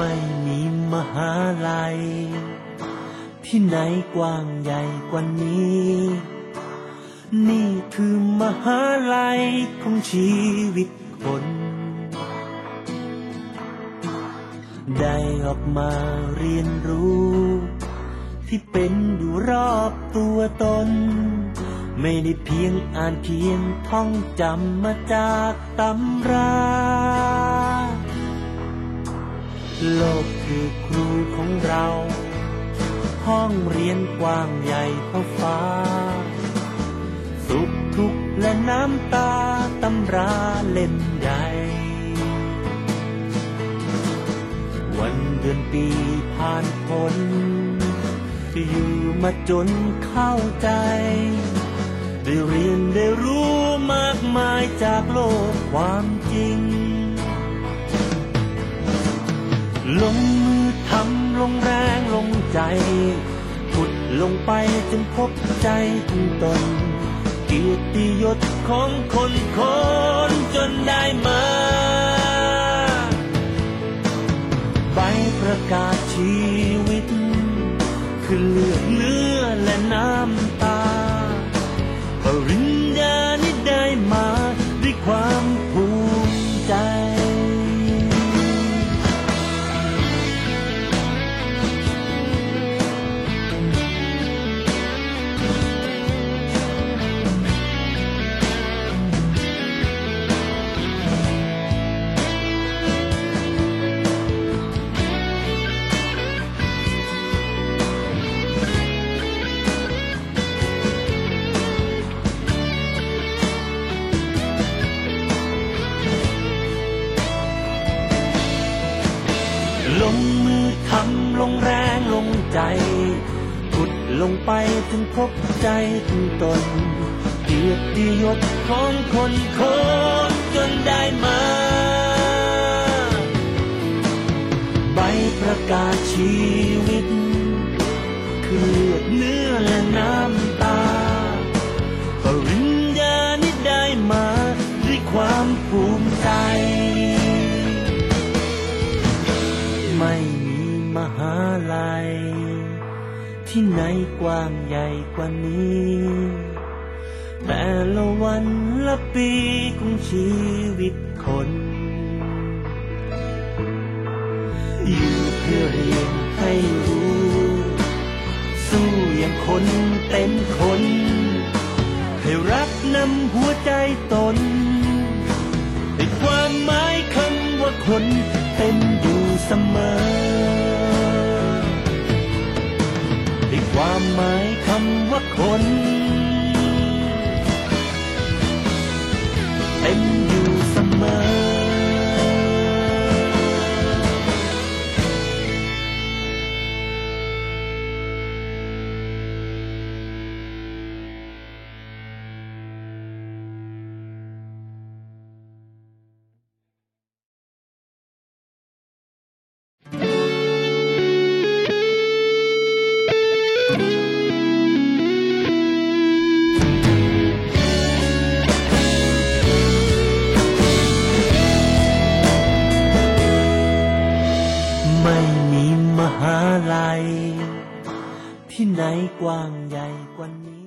ไม่มีมหาลัย ที่ไหนกว้างใหญ่กว่านี้ นี่คือมหาลัยของชีวิตคน ได้ออกมาเรียนรู้ ที่เป็นอยู่รอบตัวตน ไม่ได้เพียงอ่านเพียงท่องจำมาจากตำรา โลกคือครูของเรา ห้องเรียนกว้างใหญ่เท่าฟ้า สุขทุกข์และน้ำตาตำราเล่มใหญ่ วันเดือนปีผ่านพ้นอยู่มาจนเข้าใจ ได้เรียนได้รู้มากมายจากโลกความจริง ลงมือทำลงแรงลงใจพุดลงไปจนพบใจถึงตนเกียรติยศของคนคนจนได้มา ใบประกาศชีวิต คือเลือดเลือ งมือทำลงแรงลงใจขุดลงไปถึงพบใจถึงตนเกียรติยศของคนคนจนได้มา ใบประกาศชีวิต คือเลือดเนื้อและน้ำตาปริญญานี้ได้มาด้วยความภูมิใจ ที่ไหนกว้างใหญ่กว่านี้ แต่ละวันละปีของชีวิตคน อยู่เพื่อเรียนให้รู้ สู้อย่างคนเต็มคน ให้รักนำหัวใจตนให้ความหมายคำว่าคนเป็นอยู่เสมอ ความหมายคำว่าคนเป็นอยู่เสม มีมหาลั